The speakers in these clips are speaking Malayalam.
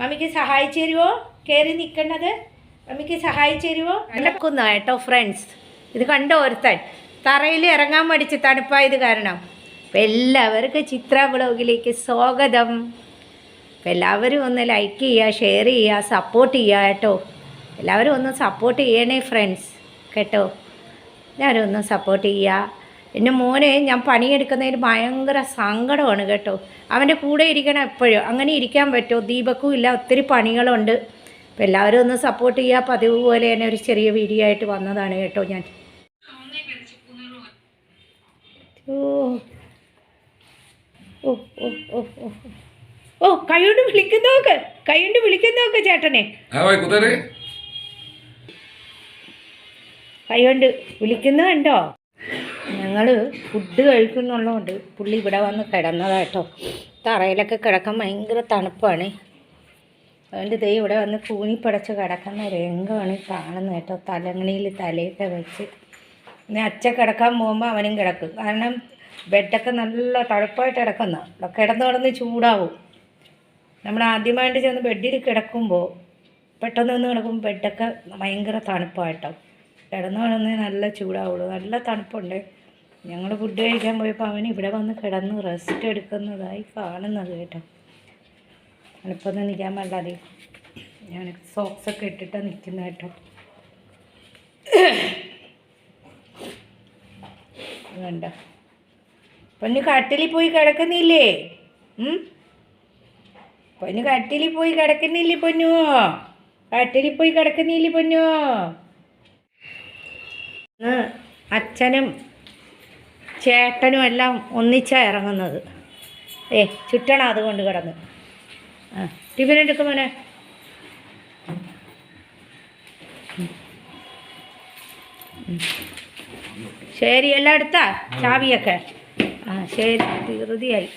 മമ്മിക്ക് സഹായിച്ചു തരുമോ കയറി നിൽക്കുന്നത് മമ്മിക്ക് സഹായിച്ചു തരുമോ നടക്കുന്ന കേട്ടോ ഫ്രണ്ട്സ് ഇത് കണ്ടോ ഒരുത്തൻ. തറയിൽ ഇറങ്ങാൻ മടിച്ച് തണുപ്പായത് കാരണം. അപ്പം എല്ലാവർക്കും ചിത്ര ബ്ലോഗിലേക്ക് സ്വാഗതം. അപ്പം എല്ലാവരും ഒന്ന് ലൈക്ക് ചെയ്യുക ഷെയർ ചെയ്യുക സപ്പോർട്ട് ചെയ്യുക കേട്ടോ. എല്ലാവരും ഒന്ന് സപ്പോർട്ട് ചെയ്യണേ ഫ്രണ്ട്സ് കേട്ടോ? എല്ലാവരും ഒന്ന് സപ്പോർട്ട് ചെയ്യുക. എന്റെ മോനെ ഞാൻ പണിയെടുക്കുന്നതിന് ഭയങ്കര സങ്കടമാണ് കേട്ടോ. അവന്റെ കൂടെ ഇരിക്കണം എപ്പോഴും. അങ്ങനെ ഇരിക്കാൻ പറ്റുമോ? ദീപക്കും ഇല്ല ഒത്തിരി പണികളുണ്ട്. അപ്പോൾ എല്ലാവരും ഒന്ന് സപ്പോർട്ട് ചെയ്യുക. പതിവ് പോലെ തന്നെ ഒരു ചെറിയ വീഡിയോ ആയിട്ട് വന്നതാണ് കേട്ടോ ഞാൻ. ഓ. ഓ ഓ ഓ കൈകൊണ്ട് വിളിക്കുന്നോക്ക് കൈകൊണ്ട് വിളിക്കുന്നോക്ക് ചേട്ടനെ? കൈകൊണ്ട് വിളിക്കുന്നുണ്ടോ ഞങ്ങൾ ഫുഡ് കഴിക്കുന്നുള്ളതുകൊണ്ട് പുള്ളി ഇവിടെ വന്ന് കിടന്നതാട്ടോ തറയിലൊക്കെ കിടക്കാൻ ഭയങ്കര തണുപ്പാണ്. അതുകൊണ്ട് ദൈവം ഇവിടെ വന്ന് കൂണിപ്പടച്ച് കിടക്കുന്ന രംഗമാണ് കാണുന്നത് കേട്ടോ. തലങ്ങണിയിൽ തലയൊക്കെ വെച്ച്. ഇനി അച്ഛ കിടക്കാൻ പോകുമ്പോൾ അവനും കിടക്കും. കാരണം ബെഡൊക്കെ നല്ല തണുപ്പായിട്ട് കിടക്കുന്ന. ഇവിടെ കിടന്ന് കിടന്ന് ചൂടാവും. നമ്മൾ ആദ്യമായിട്ട് ചെന്ന് ബെഡിൽ കിടക്കുമ്പോൾ പെട്ടെന്ന് നിന്ന് കിടക്കുമ്പോൾ ബെഡൊക്കെ ഭയങ്കര തണുപ്പായിട്ടോ കിടന്ന് കിടന്ന് നല്ല ചൂടാവുള്ളൂ. നല്ല തണുപ്പുണ്ട്. ഞങ്ങൾ ഫുഡ് കഴിക്കാൻ പോയപ്പോൾ അവൻ ഇവിടെ വന്ന് കിടന്ന് റെസ്റ്റ് എടുക്കുന്നതായി കാണുന്നത് കേട്ടോ. തണുപ്പൊന്നും നിൽക്കാൻ പാടില്ലാതെ ഞാൻ സോക്സൊക്കെ ഇട്ടിട്ടാണ് നിൽക്കുന്നത് കേട്ടോ. വേണ്ട. പൊന്ന് കട്ടിലിൽ പോയി കിടക്കുന്നില്ലേ? പൊന്നു കട്ടിലിൽ പോയി കിടക്കുന്നില്ലേ പൊന്നു? കട്ടിലിൽ പോയി കിടക്കുന്നില്ലേ പൊന്നു? അച്ഛനും ചേട്ടനും എല്ലാം ഒന്നിച്ചാണ് ഇറങ്ങുന്നത്. ഏ ചുറ്റണം അതുകൊണ്ട് കിടന്ന്. ആ ടിഫിൻ എടുക്കും മോനെ. ശരി എല്ലാം എടുത്താ? ചാവിയൊക്കെ? ആ ശരി ധൃതിയായി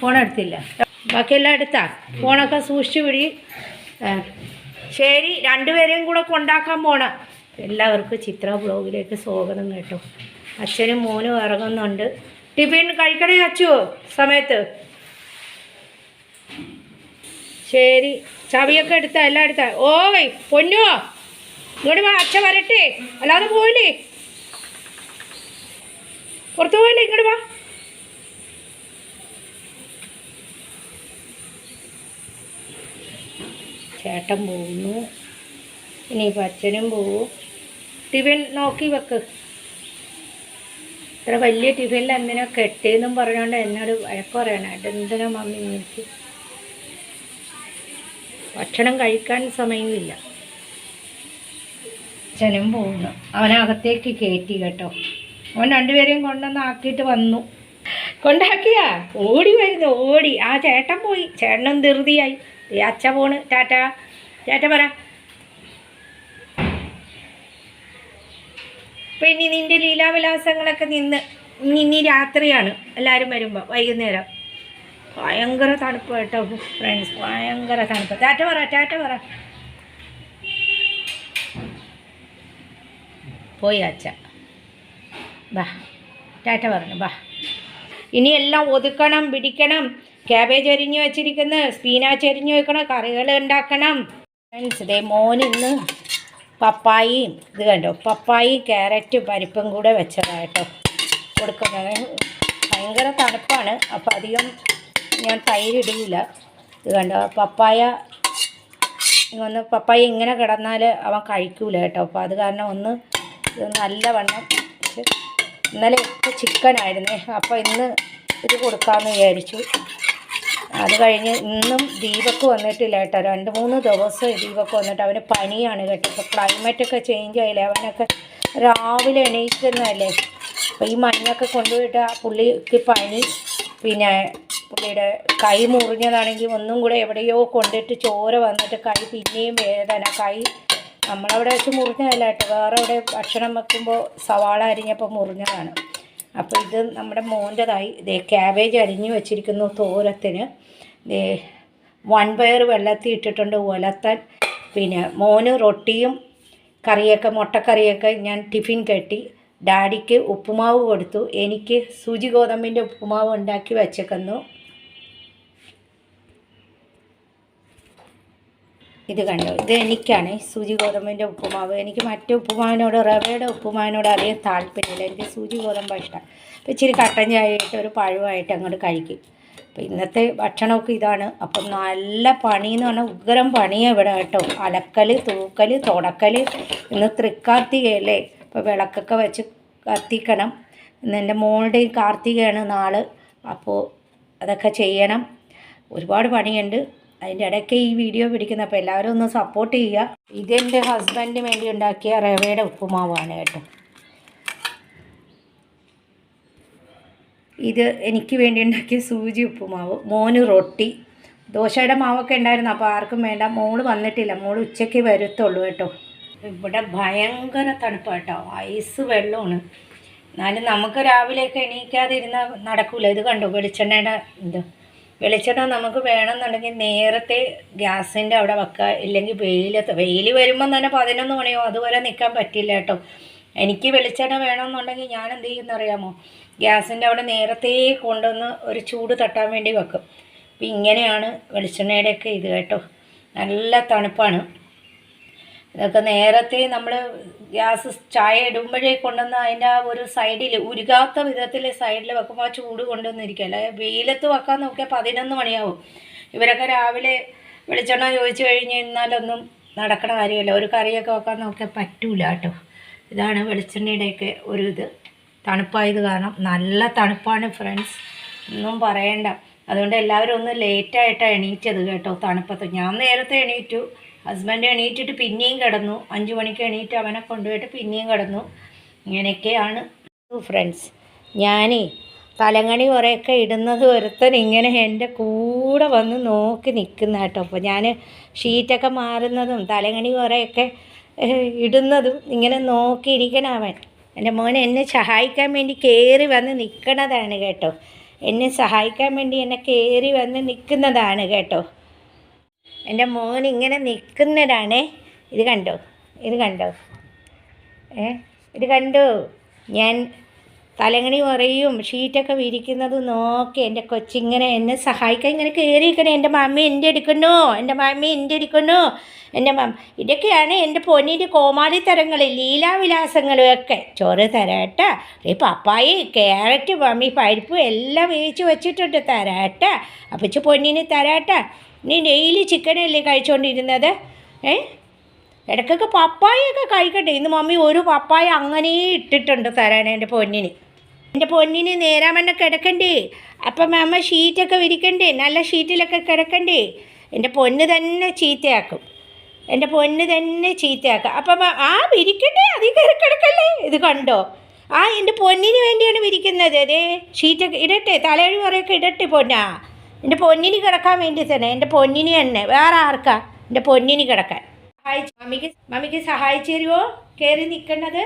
ഫോൺ എടുത്തില്ല. ബാക്കിയെല്ലാം എടുത്താ? ഫോണൊക്കെ സൂക്ഷിച്ചു പിടി. ശരി രണ്ടുപേരെയും കൂടെ കൊണ്ടാക്കാൻ പോണ. എല്ലാവർക്കും ചിത്ര ബ്ലോഗിലേക്ക് സ്വാഗതം കേട്ടോ. അച്ഛനും മോനും ഇറങ്ങുന്നുണ്ട്. ടിഫിൻ കഴിക്കണേ അച്ചു സമയത്ത്. ശരി. ചവിയൊക്കെ എടുത്ത എല്ലാം എടുത്ത. ഓയ് പൊന്നോ. ഇങ്ങോട്ട് വാ അച്ഛ വരട്ടെ. അല്ലാതെ പോയില്ലേ? പുറത്തു പോയില്ലേ? ഇങ്ങോട്ട് വാ. ചേട്ടൻ പോകുന്നു. ഇനിയിപ്പോൾ അച്ഛനും പോവും. ടിഫിൻ നോക്കി വെക്ക്. ഇത്ര വലിയ ടിഫിനിൽ എന്തിനാ കെട്ടിയെന്നും പറഞ്ഞുകൊണ്ട് എന്നോട് വഴക്ക് പറയണം. എന്തിനാ മമ്മി എനിക്ക് ഭക്ഷണം കഴിക്കാൻ സമയമില്ല. അച്ഛനും പോകുന്നു. അവനകത്തേക്ക് കയറ്റി കേട്ടോ. അവൻ രണ്ടുപേരെയും കൊണ്ടുവന്ന് ആക്കിയിട്ട് വന്നു. കൊണ്ടാക്കിയാ? ഓടി വരുന്നു ഓടി. ആ ചേട്ടൻ പോയി. ചേട്ടനും ധൃതിയായി. ഈ അച്ഛ പോണ്. ടാറ്റ. ടാറ്റ പറ. പിന്നെ നിന്റെ ലീലാവിലാസങ്ങളൊക്കെ നിന്ന് ഇനി ഇനി രാത്രിയാണ്. എല്ലാവരും വരുമ്പോൾ വൈകുന്നേരം. ഭയങ്കര തണുപ്പ് കേട്ടോ ഫ്രണ്ട്സ് ഭയങ്കര തണുപ്പ്. ടാറ്റ പറ ടാറ്റ പറ. പോയി അച്ഛ. ബാ ടാറ്റ പറഞ്ഞു ബാ. ഇനി എല്ലാം ഒതുക്കണം പിടിക്കണം. ക്യാബേജ് അരിഞ്ഞു വെച്ചിരിക്കുന്നത് സ്പീനാച്ച് അരിഞ്ഞു വെക്കണം കറികൾ ഉണ്ടാക്കണം. ഫ്രണ്ട്സ് മോൻ ഇന്ന് പപ്പായയും ഇത് കണ്ടോ? പപ്പായി ക്യാരറ്റും പരിപ്പും കൂടെ വെച്ചതായിട്ടോ കൊടുക്കുന്നത് ഭയങ്കര തണുപ്പാണ്. അപ്പോൾ അധികം ഞാൻ തൈരിടില്ല ഇത് കണ്ടോ? പപ്പായ ഒന്ന് പപ്പായ ഇങ്ങനെ കിടന്നാൽ അവൻ കഴിക്കൂല കേട്ടോ. അപ്പോൾ അത് കാരണം ഒന്ന് ഇത് നല്ലവണ്ണം ഇന്നലെ ഒക്കെ ചിക്കനായിരുന്നേ അപ്പോൾ ഇന്ന് ഇത് കൊടുക്കാമെന്ന് വിചാരിച്ചു. അത് കഴിഞ്ഞ് ഇന്നും ദീപക്ക് വന്നിട്ടില്ല കേട്ടോ. രണ്ട് മൂന്ന് ദിവസം ദീപക്ക് വന്നിട്ട് അവന് പനിയാണ് കേട്ടോ. ഇപ്പോൾ ക്ലൈമറ്റൊക്കെ ചേഞ്ച് ആയില്ലേ? അവനൊക്കെ രാവിലെ എണീക്കുന്നതല്ലേ? അപ്പോൾ ഈ മഞ്ഞൊക്കെ കൊണ്ടുപോയിട്ട് ആ പുള്ളിക്ക് പനി പിന്നെ പുള്ളിയുടെ കൈ മുറിഞ്ഞതാണെങ്കിൽ ഒന്നും കൂടെ എവിടെയോ കൊണ്ടിട്ട് ചോര വന്നിട്ട് കൈ പിന്നെയും വേദന. കൈ നമ്മളവിടെ വെച്ച് മുറിഞ്ഞതല്ല കേട്ടോ. വേറെ അവിടെ ഭക്ഷണം വെക്കുമ്പോൾ സവാള അരിഞ്ഞപ്പോൾ മുറിഞ്ഞതാണ്. അപ്പോൾ ഇത് നമ്മുടെ മോന്റെതായി ഇതേ ക്യാബേജ് അരിഞ്ഞു വെച്ചിരിക്കുന്നു തോരത്തിന്. ദേ വൺപയർ വെള്ളത്തിൽ ഇട്ടിട്ടുണ്ട് ഉലത്താൻ. പിന്നെ മോന് റൊട്ടിയും കറിയൊക്കെ മുട്ടക്കറിയൊക്കെ ഞാൻ ടിഫിൻ കെട്ടി. ഡാഡിക്ക് ഉപ്പുമാവ് കൊടുത്തു. എനിക്ക് സൂചി ഗോതമ്പിന്റെ ഉപ്പുമാവ് ഉണ്ടാക്കി വെച്ചേക്കുന്നു. ഇത് കണ്ടു? ഇത് എനിക്കാണ് സൂചി ഗോതമ്പിന്റെ ഉപ്പുമാവ്. എനിക്ക് മറ്റേ ഉപ്പുമാവിനോട് റവയുടെ ഉപ്പുമാവിനോട് അധികം താല്പര്യമില്ല. എനിക്ക് സൂചി ഗോതമ്പാണ് ഇഷ്ടം. അപ്പോൾ ഇച്ചിരി കട്ടൻ ചായയായിട്ട് ഒരു പഴുവായിട്ട് അങ്ങോട്ട് കഴിക്കും. അപ്പോൾ ഇന്നത്തെ ഭക്ഷണമൊക്കെ ഇതാണ്. അപ്പം നല്ല പണിയെന്ന് പറഞ്ഞാൽ ഉഗ്രം പണിയാണ് ഇവിടെ കേട്ടോ. അലക്കൽ തൂക്കൽ തുടക്കൽ ഇന്ന് തൃക്കാർത്തികയല്ലേ അപ്പോൾ വിളക്കൊക്കെ വെച്ച് കത്തിക്കണം. ഇന്ന് എന്റെ മോളുടെയും കാർത്തികയാണ് നാൾ. അപ്പോൾ അതൊക്കെ ചെയ്യണം. ഒരുപാട് പണിയുണ്ട്. അതിന്റെ ഇടയ്ക്ക് ഈ വീഡിയോ പിടിക്കുന്ന അപ്പോൾ എല്ലാവരും ഒന്ന് സപ്പോർട്ട് ചെയ്യുക. ഇതെന്റെ ഹസ്ബൻഡിന് വേണ്ടി ഉണ്ടാക്കിയ റവയുടെ ഉപ്പുമാവാണ് കേട്ടോ. ഇത് എനിക്ക് വേണ്ടി ഉണ്ടാക്കിയ സൂചി ഉപ്പുമാവ്. മോന് റൊട്ടി. ദോശയുടെ മാവൊക്കെ ഉണ്ടായിരുന്നു അപ്പോൾ ആർക്കും വേണ്ട. മോൾ വന്നിട്ടില്ല. മോൾ ഉച്ചയ്ക്ക് വരത്തുള്ളൂ കേട്ടോ. ഇവിടെ ഭയങ്കര തണുപ്പാണ് കേട്ടോ. ഐസ് വെള്ളമാണ്. എന്നാലും നമുക്ക് രാവിലെയൊക്കെ എണീക്കാതിരുന്ന നടക്കില്ല ഇത് കണ്ടു? വെളിച്ചെണ്ണയുടെ ഇത്. വെളിച്ചെണ്ണ നമുക്ക് വേണമെന്നുണ്ടെങ്കിൽ നേരത്തെ ഗ്യാസിന്റെ അവിടെ വെക്കുക ഇല്ലെങ്കിൽ വെയിലത്ത് വെയിൽ വരുമ്പം തന്നെ പതിനൊന്ന് മണിയോ അതുവരെ നിൽക്കാൻ പറ്റില്ല കേട്ടോ. എനിക്ക് വെളിച്ചെണ്ണ വേണമെന്നുണ്ടെങ്കിൽ ഞാൻ എന്ത് ചെയ്യുമെന്ന് അറിയാമോ? ഗ്യാസിന്റെ അവിടെ നേരത്തെ കൊണ്ടുവന്ന് ഒരു ചൂട് തട്ടാൻ വേണ്ടി വെക്കും. അപ്പം ഇങ്ങനെയാണ് വെളിച്ചെണ്ണയുടെയൊക്കെ ഇത് കേട്ടോ. നല്ല തണുപ്പാണ്. ഇതൊക്കെ നേരത്തെ നമ്മൾ ഗ്യാസ് ചായ ഇടുമ്പോഴേ കൊണ്ടുവന്ന് അതിന്റെ ആ ഒരു സൈഡിൽ ഉരുകാത്ത വിധത്തിൽ സൈഡിൽ വെക്കുമ്പോൾ ആ ചൂട് കൊണ്ടുവന്നിരിക്കുക അല്ലെ വെയിലത്ത് വെക്കാൻ നോക്കിയാൽ പതിനൊന്ന് മണിയാവും. ഇവരൊക്കെ രാവിലെ വെളിച്ചെണ്ണ ചോദിച്ചു കഴിഞ്ഞ് കഴിഞ്ഞാലൊന്നും നടക്കണ കാര്യമല്ല. ഒരു കറിയൊക്കെ വെക്കാൻ നോക്കിയാൽ പറ്റൂല കേട്ടോ. ഇതാണ് വെളിച്ചെണ്ണയുടെയൊക്കെ ഒരു ഇത്. തണുപ്പായത് കാരണം നല്ല തണുപ്പാണ് ഫ്രണ്ട്സ്. ഒന്നും പറയണ്ട. അതുകൊണ്ട് എല്ലാവരും ഒന്ന് ലേറ്റായിട്ടാണ് എണീറ്റത് കേട്ടോ തണുപ്പത്ത്. ഞാൻ നേരത്തെ എണീറ്റു. ഹസ്ബൻഡ് എണീറ്റിട്ട് പിന്നെയും കിടന്നു. അഞ്ച് മണിക്ക് എണീറ്റ് അവനെ കൊണ്ടുപോയിട്ട് പിന്നെയും കിടന്നു. ഇങ്ങനെയൊക്കെയാണ് ഫ്രണ്ട്സ് ഞാനേ തലങ്ങണി കുറേയൊക്കെ ഇടുന്നത് ഒരുത്തൻ ഇങ്ങനെ എന്റെ കൂടെ വന്ന് നോക്കി നിൽക്കുന്ന കേട്ടോ. അപ്പോൾ ഞാൻ ഷീറ്റൊക്കെ മാറുന്നതും തലങ്ങണി കുറേയൊക്കെ ഇടുന്നതും ഇങ്ങനെ നോക്കിയിരിക്കണം അവൻ. എന്റെ മോൻ എന്നെ സഹായിക്കാൻ വേണ്ടി കയറി വന്ന് നിൽക്കണതാണ് കേട്ടോ. എന്നെ സഹായിക്കാൻ വേണ്ടി എന്നെ കയറി വന്ന് നിൽക്കുന്നതാണ് കേട്ടോ. എന്റെ മോൻ ഇങ്ങനെ നിൽക്കുന്നതാണേ. ഇത് കണ്ടോ? ഇത് കണ്ടോ? ഏ? ഇത് കണ്ടോ? ഞാൻ തലങ്ങണി പറയും ഷീറ്റൊക്കെ വിരിക്കുന്നത് നോക്കി എന്റെ കൊച്ചിങ്ങനെ എന്നെ സഹായിക്കാൻ ഇങ്ങനെ കയറിയിരിക്കണേ. എന്റെ മമ്മി എന്റെ എടുക്കുന്നു എന്റെ മമ്മി എന്റെ എടുക്കുന്നു എന്റെ മമ്മ ഇതൊക്കെയാണ് എന്റെ പൊന്നിന്റെ കോമാളിത്തരങ്ങൾ ലീലാവിലാസങ്ങളും ഒക്കെ ചോറ് തരാട്ട. ഈ പപ്പായി ക്യാരറ്റ് മമ്മി പരിപ്പ് എല്ലാം വേവിച്ച് വെച്ചിട്ടുണ്ട്. തരാട്ട. അപ്പച്ച് പൊന്നിന് തരാട്ട. നീ ഡെയിലി ചിക്കനല്ലേ കഴിച്ചുകൊണ്ടിരുന്നത് ഏ? ഇടയ്ക്കൊക്കെ പപ്പായൊക്കെ കഴിക്കട്ടെ. ഇന്ന് മമ്മി ഒരു പപ്പായ അങ്ങനെ ഇട്ടിട്ടുണ്ട് തരാൻ എന്റെ പൊന്നിന്. എന്റെ പൊന്നിന് നേരാമണ്ണ കിടക്കണ്ടേ? അപ്പം അമ്മ ഷീറ്റൊക്കെ വിരിക്കണ്ടേ? നല്ല ഷീറ്റിലൊക്കെ കിടക്കണ്ടേ? എന്റെ പൊന്ന് തന്നെ ചീത്തയാക്കും. എന്റെ പൊന്ന് തന്നെ ചീത്തയാക്കും. അപ്പം ആ വിരിക്കട്ടെ അതിൽ കയറി കിടക്കല്ലേ? ഇത് കണ്ടോ? ആ എന്റെ പൊന്നിന് വേണ്ടിയാണ് വിരിക്കുന്നത്. അതേ ഷീറ്റൊക്കെ ഇടട്ടെ. തലയഴി കുറേയൊക്കെ ഇടട്ടെ പൊന്നാ. എന്റെ പൊന്നിനി കിടക്കാൻ വേണ്ടി തന്നെ എന്റെ പൊന്നിനി തന്നെ. വേറെ ആർക്കാ? എന്റെ പൊന്നിനി കിടക്കാൻ. സഹായിച്ചു മമ്മിക്ക് മമ്മിക്ക് സഹായിച്ചു തരുമോ കയറി നിൽക്കേണ്ടത്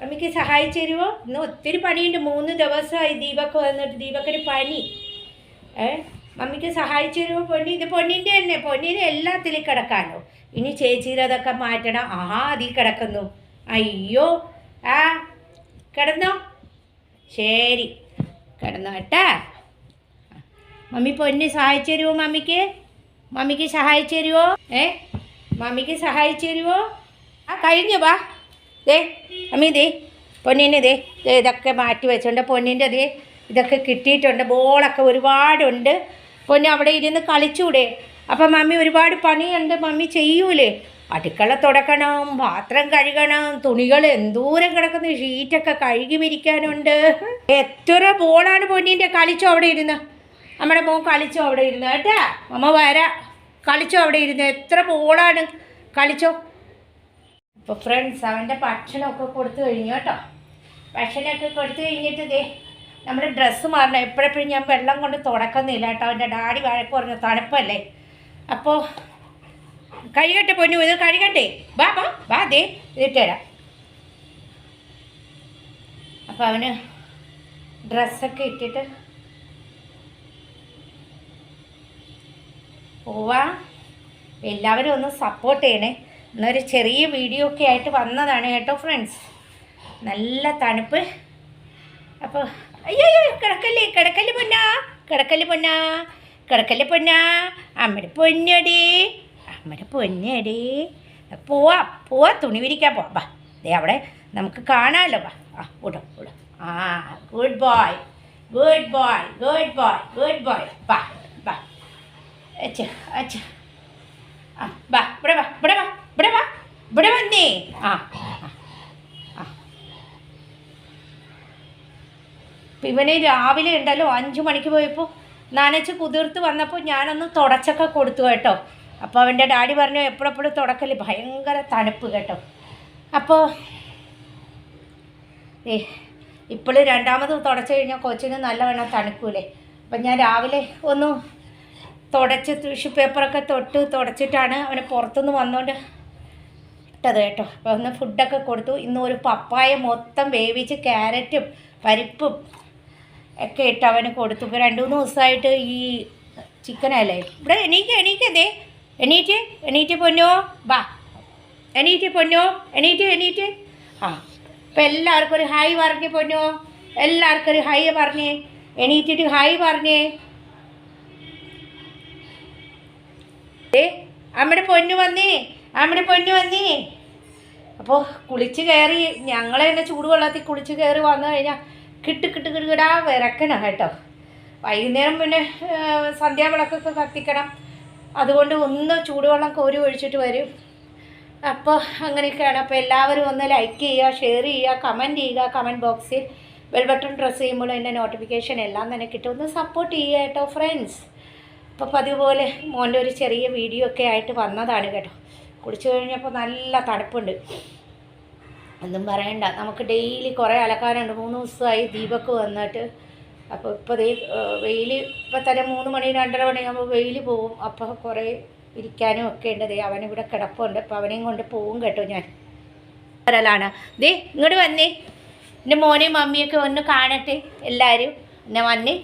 മമ്മിക്ക് സഹായിച്ചു തരുമോ ഇന്ന് ഒത്തിരി പണിയുണ്ട്. മൂന്ന് ദിവസമായി ദീപക്ക് വന്നിട്ട് ദീപക്കൊരു പനി. ഏ? മമ്മിക്ക് സഹായിച്ചു തരുമോ പൊന്നി ഇത് പൊന്നിന്റെ തന്നെ. പൊന്നിന് എല്ലാത്തിലും കിടക്കാനോ. ഇനി ചേച്ചിയിലതൊക്കെ മാറ്റണം. ആ അതിൽ കിടക്കുന്നു. അയ്യോ. ആ കിടന്നോ? ശരി. കിടന്നോ കേട്ടാ? മമ്മി പൊന്നി സഹായിച്ചു തരുമോ മമ്മിക്ക്? മമ്മിക്ക് സഹായിച്ചു തരുമോ ഏ? മമ്മിക്ക് സഹായിച്ചു തരുമോ ആ കഴിഞ്ഞു വാ. ദേ അമ്മി ദേ പൊന്നിന് ദേ ഇതൊക്കെ മാറ്റി വെച്ചിട്ടുണ്ട് പൊന്നിന്റെ ദേ ഇതൊക്കെ കിട്ടിയിട്ടുണ്ട് ബോളൊക്കെ ഒരുപാടുണ്ട്. പൊന്നു അവിടെ ഇരുന്ന് കളിച്ചൂടെ. അപ്പം മമ്മി ഒരുപാട് പണിയുണ്ട് മമ്മി ചെയ്യൂലേ. അടുക്കള തുടക്കണം പാത്രം കഴുകണം തുണികൾ എന്തോരം കിടക്കുന്ന ഷീറ്റൊക്കെ കഴുകി വിരിക്കാനുണ്ട്. എത്ര ബോളാണ് പൊന്നിന്റെ കളിച്ചോ അവിടെ ഇരുന്ന്? നമ്മുടെ മോൻ കളിച്ചോ അവിടെ ഇരുന്ന്. കേട്ടാ? അമ്മ വരാ. കളിച്ചോ അവിടെ ഇരുന്ന്. എത്ര പോളാണ് കളിച്ചോ. ഇപ്പോൾ ഫ്രണ്ട്സ് അവന്റെ ഭക്ഷണമൊക്കെ കൊടുത്തു കഴിഞ്ഞു കേട്ടോ. ഭക്ഷണമൊക്കെ കൊടുത്തു കഴിഞ്ഞിട്ട് ദേ നമ്മുടെ ഡ്രസ്സ് മാറണം. എപ്പോഴെപ്പോഴും ഞാൻ വെള്ളം കൊണ്ട് തുടക്കുന്നില്ല കേട്ടോ. അവന്റെ ഡാഡി വഴക്ക് പറഞ്ഞു തണുപ്പല്ലേ? അപ്പോൾ കഴുകട്ടെ പൊന്നു ഇത് കഴുകട്ടെ വാ വാ വാ ദേ ഇതിട്ട് തരാം. അപ്പോൾ അവന് ഡ്രസ്സൊക്കെ ഇട്ടിട്ട് പോവാ. എല്ലാവരും ഒന്ന് സപ്പോർട്ട് ചെയ്യണേ. എന്നൊരു ചെറിയ വീഡിയോ ഒക്കെ ആയിട്ട് വന്നതാണ് കേട്ടോ ഫ്രണ്ട്സ് നല്ല തണുപ്പ്. അപ്പോൾ അയ്യോ കിടക്കല്ലേ കിടക്കല്ലേ പൊന്നാ? കിടക്കല്ലേ പൊന്നാ? കിടക്കല്ലേ പൊന്നാ? അമ്മയുടെ പൊന്നടി. അമ്മയുടെ പൊന്നടി. പോവാ പോവാ തുണി വിരിക്കാൻ പോവാം. ദേ അവിടെ നമുക്ക് കാണാമല്ലോ വാ ആ വിടും വിടും ആ good boy good boy good boy good boy ബാ അച്ഛ അച്ഛ. ആ വാ ഇവിടെ വാ ഇവിടെ വാ വന്നേ. ആ ഇവന് രാവിലെ ഉണ്ടല്ലോ അഞ്ച് മണിക്ക് പോയപ്പോൾ നനച്ച് കുതിർത്ത് വന്നപ്പോൾ ഞാനൊന്ന് തുടച്ചൊക്കെ കൊടുത്തു കേട്ടോ. അപ്പോൾ അവന്റെ ഡാഡി പറഞ്ഞു എപ്പോഴെപ്പോഴും തുടക്കൽ ഭയങ്കര തണുപ്പ് കേട്ടോ. അപ്പോൾ ഏ ഇപ്പോഴും രണ്ടാമത് തുടച്ച് കഴിഞ്ഞാൽ കൊച്ചിന് നല്ലവണ്ണം തണുക്കൂലേ. അപ്പം ഞാൻ രാവിലെ ഒന്ന് തുടച്ച് ടിഷ്യൂ പേപ്പറൊക്കെ തൊട്ട് തുടച്ചിട്ടാണ് അവന് പുറത്തുനിന്ന് വന്നുകൊണ്ട് ഇട്ടത് കേട്ടോ. അപ്പോൾ ഒന്ന് ഫുഡൊക്കെ കൊടുത്തു. ഇന്ന് ഒരു പപ്പായ മൊത്തം വേവിച്ച് ക്യാരറ്റും പരിപ്പും ഒക്കെ ഇട്ട് അവന് കൊടുത്തു. ഇപ്പോൾ രണ്ട് മൂന്ന് ദിവസമായിട്ട് ഈ ചിക്കനല്ലേ ഇവിടെ എണീക്ക് എണീക്കതേ എണീറ്റ് എണീറ്റ് പൊന്നോ? വാ. എണീറ്റ് പൊന്നോ? എണീറ്റ് എണീറ്റ്. ആ ഇപ്പം എല്ലാവർക്കും ഒരു ഹായ് പറഞ്ഞേ പൊന്നോ? എല്ലാവർക്കും ഒരു ഹായ് പറഞ്ഞേ. എണീറ്റിട്ട് ഹായ് പറഞ്ഞേ. അമ്മയുടെ പൊന്നു വന്നേ അമ്മയുടെ പൊന്നു വന്നേ. അപ്പോൾ കുളിച്ച് കയറി ഞങ്ങളെ തന്നെ ചൂടുവെള്ളത്തിൽ കുളിച്ച് കയറി വന്നു കഴിഞ്ഞാൽ കിട്ട് കിട്ട് കിട്ടുകിടാ വിറക്കണം കേട്ടോ. വൈകുന്നേരം പിന്നെ സന്ധ്യാവിളക്കൊക്കെ കത്തിക്കണം. അതുകൊണ്ട് ഒന്ന് ചൂടുവെള്ളം കോരി ഒഴിച്ചിട്ട് വരും. അപ്പോൾ അങ്ങനെയൊക്കെയാണ്. അപ്പോൾ എല്ലാവരും ഒന്ന് ലൈക്ക് ചെയ്യുക ഷെയർ ചെയ്യുക കമന്റ് ചെയ്യുക കമന്റ് ബോക്സിൽ ബെൽ ബട്ടൺ പ്രസ് ചെയ്യുമ്പോൾ എന്റെ നോട്ടിഫിക്കേഷൻ എല്ലാം തന്നെ കിട്ടും. ഒന്ന് സപ്പോർട്ട് ചെയ്യുക കേട്ടോ ഫ്രണ്ട്സ് അപ്പോൾ പതിവ് പോലെ മോന്റെ ഒരു ചെറിയ വീഡിയോ ഒക്കെ ആയിട്ട് വന്നതാണ് കേട്ടോ. കുളിച്ചു കഴിഞ്ഞപ്പോൾ നല്ല തണുപ്പുണ്ട്. ഒന്നും പറയണ്ട. നമുക്ക് ഡെയിലി കുറേ അലക്കാനുണ്ട് മൂന്ന് ദിവസമായി ദീപക്ക് വന്നിട്ട്. അപ്പോൾ ഇപ്പോൾ ദേ വെയിൽ ഇപ്പോൾ തന്നെ മൂന്ന് മണി രണ്ടര മണിയാകുമ്പോൾ വെയിൽ പോവും. അപ്പോൾ കുറേ ഇരിക്കാനും ഒക്കെ ഉണ്ട്. ദേ അവനിവിടെ കിടപ്പുണ്ട്. അപ്പോൾ അവനെയും കൊണ്ട് പോവും കേട്ടോ ഞാൻ. വരലാണ്. ദേ ഇങ്ങോട്ട് വന്നേ. എന്റെ മോനെയും മമ്മിയൊക്കെ ഒന്ന് കാണട്ടെ എല്ലാവരും എന്നെ വന്നേ.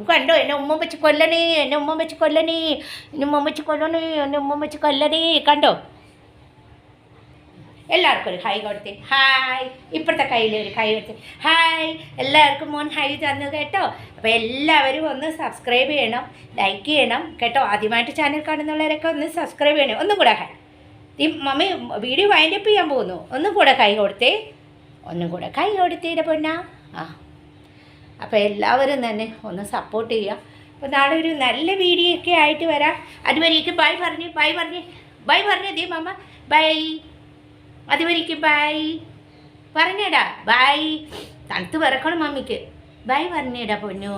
കണ്ടോ? എന്നെ ഉമ്മ വെച്ച് കൊല്ലണേ എന്നെ ഉമ്മ വെച്ച് കൊല്ലണേ എന്നെ ഉമ്മ വെച്ച് കൊല്ലണേ എന്നെ ഉമ്മ വെച്ച് കൊല്ലണേ. കണ്ടോ? എല്ലാവർക്കും ഒരു ഹൈ കൊടുത്തേ. ഹായ്. ഇപ്പോഴത്തെ കയ്യിൽ ഒരു ഹൈ കൊടുത്തേ. ഹായ്. എല്ലാവർക്കും മോൻ ഹൈ തന്നു കേട്ടോ. അപ്പോൾ എല്ലാവരും ഒന്ന് സബ്സ്ക്രൈബ് ചെയ്യണം ലൈക്ക് ചെയ്യണം. കേട്ടോ? ആദ്യമായിട്ട് ചാനൽ കാണുന്നവരൊക്കെ ഒന്ന് സബ്സ്ക്രൈബ് ചെയ്യണം. ഒന്നും കൂടെ ഹൈ. ഈ മമ്മി വീഡിയോ വൈൻഡപ്പ് ചെയ്യാൻ പോകുന്നു. ഒന്നും കൂടെ കൈ കൊടുത്തേ. ഒന്നും കൂടെ കൈ കൊടുത്തേടെ പൊന്നാ. ആ. അപ്പോൾ എല്ലാവരും തന്നെ ഒന്ന് സപ്പോർട്ട് ചെയ്യുക. അപ്പോൾ നാളെ ഒരു നല്ല വീഡിയോ ഒക്കെ ആയിട്ട് വരാം. അതുവരേക്ക് ബൈ പറഞ്ഞ് ബൈ പറഞ്ഞ് ബൈ പറഞ്ഞേ ദേ മമ്മ ബൈ അതുവരേക്ക് ബൈ പറഞ്ഞേടാ ബൈ തണുത്ത് വിറക്കണം മമ്മിക്ക് ബൈ പറഞ്ഞേടാ പൊന്നു.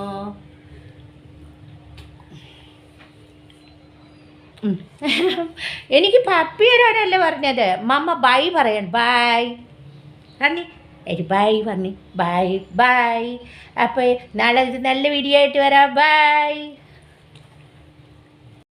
എനിക്ക് പപ്പി വരാനല്ലേ പറഞ്ഞത്? മമ്മ ബൈ പറയണം. ബൈ പറഞ്ഞേ ഒരു ബൈ പറഞ്ഞ്. ബൈ ബൈ അപ്പോൾ നാളെ ഒരു നല്ല വീഡിയോ ആയിട്ട് വരാം. ബൈ